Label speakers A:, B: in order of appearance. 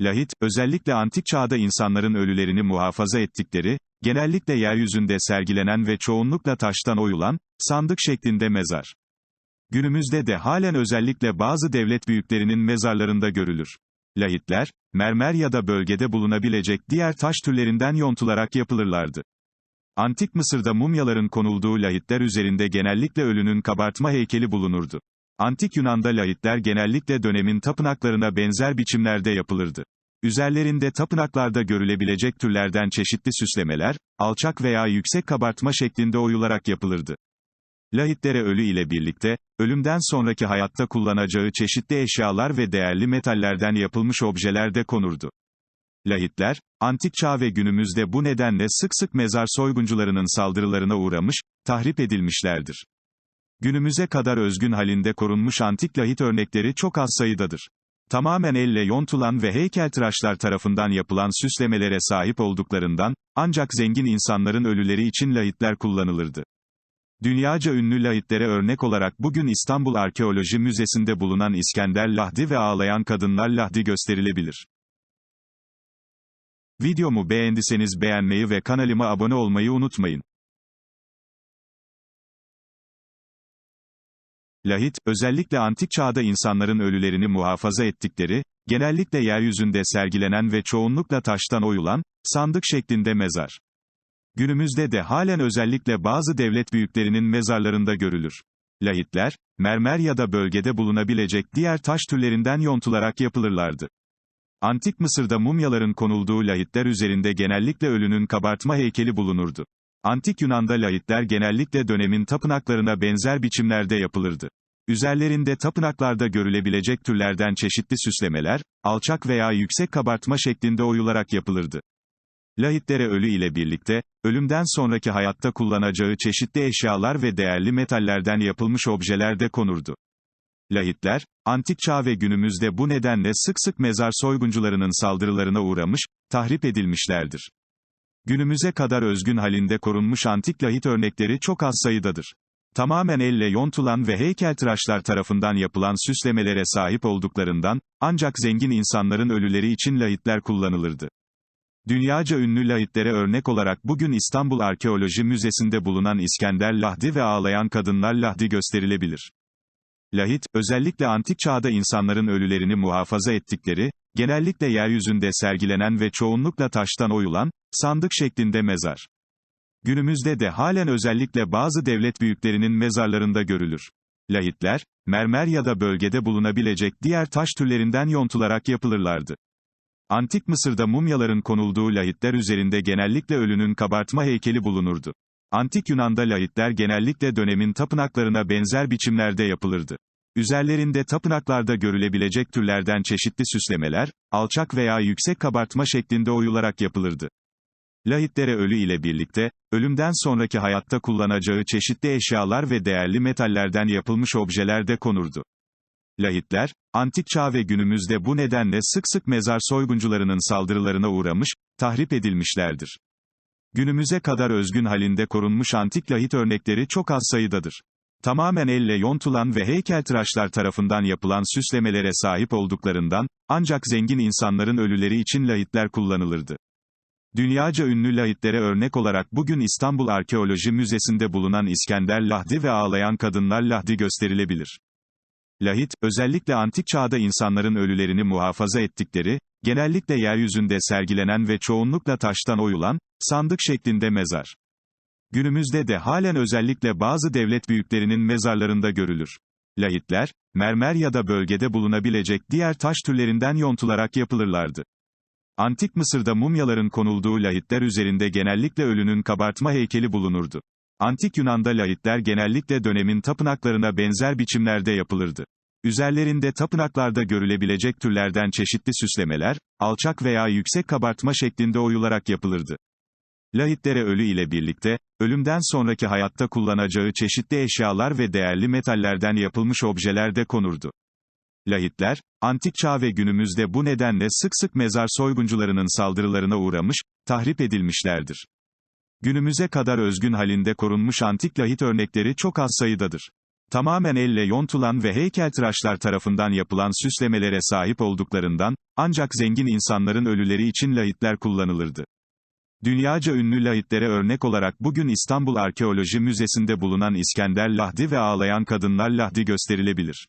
A: Lahit, özellikle antik çağda insanların ölülerini muhafaza ettikleri, genellikle yeryüzünde sergilenen ve çoğunlukla taştan oyulan, sandık şeklinde mezar. Günümüzde de halen özellikle bazı devlet büyüklerinin mezarlarında görülür. Lahitler, mermer ya da bölgede bulunabilecek diğer taş türlerinden yontularak yapılırlardı. Antik Mısır'da mumyaların konulduğu lahitler üzerinde genellikle ölünün kabartma heykeli bulunurdu. Antik Yunan'da lahitler genellikle dönemin tapınaklarına benzer biçimlerde yapılırdı. Üzerlerinde tapınaklarda görülebilecek türlerden çeşitli süslemeler, alçak veya yüksek kabartma şeklinde oyularak yapılırdı. Lahitlere ölü ile birlikte, ölümden sonraki hayatta kullanacağı çeşitli eşyalar ve değerli metallerden yapılmış objeler de konurdu. Lahitler, antik çağ ve günümüzde bu nedenle sık sık mezar soyguncularının saldırılarına uğramış, tahrip edilmişlerdir. Günümüze kadar özgün halinde korunmuş antik lahit örnekleri çok az sayıdadır. Tamamen elle yontulan ve heykeltıraşlar tarafından yapılan süslemelere sahip olduklarından, ancak zengin insanların ölüleri için lahitler kullanılırdı. Dünyaca ünlü lahitlere örnek olarak bugün İstanbul Arkeoloji Müzesi'nde bulunan İskender Lahdi ve Ağlayan Kadınlar Lahdi gösterilebilir. Videomu beğendiyseniz beğenmeyi ve kanalıma abone olmayı unutmayın. Lahit, özellikle antik çağda insanların ölülerini muhafaza ettikleri, genellikle yeryüzünde sergilenen ve çoğunlukla taştan oyulan, sandık şeklinde mezar. Günümüzde de halen özellikle bazı devlet büyüklerinin mezarlarında görülür. Lahitler, mermer ya da bölgede bulunabilecek diğer taş türlerinden yontularak yapılırlardı. Antik Mısır'da mumyaların konulduğu lahitler üzerinde genellikle ölünün kabartma heykeli bulunurdu. Antik Yunan'da lahitler genellikle dönemin tapınaklarına benzer biçimlerde yapılırdı. Üzerlerinde tapınaklarda görülebilecek türlerden çeşitli süslemeler, alçak veya yüksek kabartma şeklinde oyularak yapılırdı. Lahitlere ölü ile birlikte, ölümden sonraki hayatta kullanacağı çeşitli eşyalar ve değerli metallerden yapılmış objeler de konurdu. Lahitler, antik çağ ve günümüzde bu nedenle sık sık mezar soyguncularının saldırılarına uğramış, tahrip edilmişlerdir. Günümüze kadar özgün halinde korunmuş antik lahit örnekleri çok az sayıdadır. Tamamen elle yontulan ve heykeltıraşlar tarafından yapılan süslemelere sahip olduklarından, ancak zengin insanların ölüleri için lahitler kullanılırdı. Dünyaca ünlü lahitlere örnek olarak bugün İstanbul Arkeoloji Müzesi'nde bulunan İskender Lahdi ve Ağlayan Kadınlar Lahdi gösterilebilir. Lahit, özellikle antik çağda insanların ölülerini muhafaza ettikleri, genellikle yeryüzünde sergilenen ve çoğunlukla taştan oyulan, sandık şeklinde mezar. Günümüzde de halen özellikle bazı devlet büyüklerinin mezarlarında görülür. Lahitler, mermer ya da bölgede bulunabilecek diğer taş türlerinden yontularak yapılırlardı. Antik Mısır'da mumyaların konulduğu lahitler üzerinde genellikle ölünün kabartma heykeli bulunurdu. Antik Yunan'da lahitler genellikle dönemin tapınaklarına benzer biçimlerde yapılırdı. Üzerlerinde tapınaklarda görülebilecek türlerden çeşitli süslemeler, alçak veya yüksek kabartma şeklinde oyularak yapılırdı. Lahitlere ölü ile birlikte, ölümden sonraki hayatta kullanacağı çeşitli eşyalar ve değerli metallerden yapılmış objeler de konurdu. Lahitler, antik çağ ve günümüzde bu nedenle sık sık mezar soyguncularının saldırılarına uğramış, tahrip edilmişlerdir. Günümüze kadar özgün halinde korunmuş antik lahit örnekleri çok az sayıdadır. Tamamen elle yontulan ve heykeltıraşlar tarafından yapılan süslemelere sahip olduklarından, ancak zengin insanların ölüleri için lahitler kullanılırdı. Dünyaca ünlü lahitlere örnek olarak bugün İstanbul Arkeoloji Müzesi'nde bulunan İskender Lahdi ve Ağlayan Kadınlar Lahdi gösterilebilir. Lahit, özellikle antik çağda insanların ölülerini muhafaza ettikleri, genellikle yeryüzünde sergilenen ve çoğunlukla taştan oyulan, sandık şeklinde mezar. Günümüzde de halen özellikle bazı devlet büyüklerinin mezarlarında görülür. Lahitler, mermer ya da bölgede bulunabilecek diğer taş türlerinden yontularak yapılırlardı. Antik Mısır'da mumyaların konulduğu lahitler üzerinde genellikle ölünün kabartma heykeli bulunurdu. Antik Yunan'da lahitler genellikle dönemin tapınaklarına benzer biçimlerde yapılırdı. Üzerlerinde tapınaklarda görülebilecek türlerden çeşitli süslemeler, alçak veya yüksek kabartma şeklinde oyularak yapılırdı. Lahitlere ölü ile birlikte, ölümden sonraki hayatta kullanacağı çeşitli eşyalar ve değerli metallerden yapılmış objeler de konurdu. Lahitler, antik çağ ve günümüzde bu nedenle sık sık mezar soyguncularının saldırılarına uğramış, tahrip edilmişlerdir. Günümüze kadar özgün halinde korunmuş antik lahit örnekleri çok az sayıdadır. Tamamen elle yontulan ve heykeltıraşlar tarafından yapılan süslemelere sahip olduklarından, ancak zengin insanların ölüleri için lahitler kullanılırdı. Dünyaca ünlü lahitlere örnek olarak bugün İstanbul Arkeoloji Müzesi'nde bulunan İskender Lahdi ve Ağlayan Kadınlar Lahdi gösterilebilir.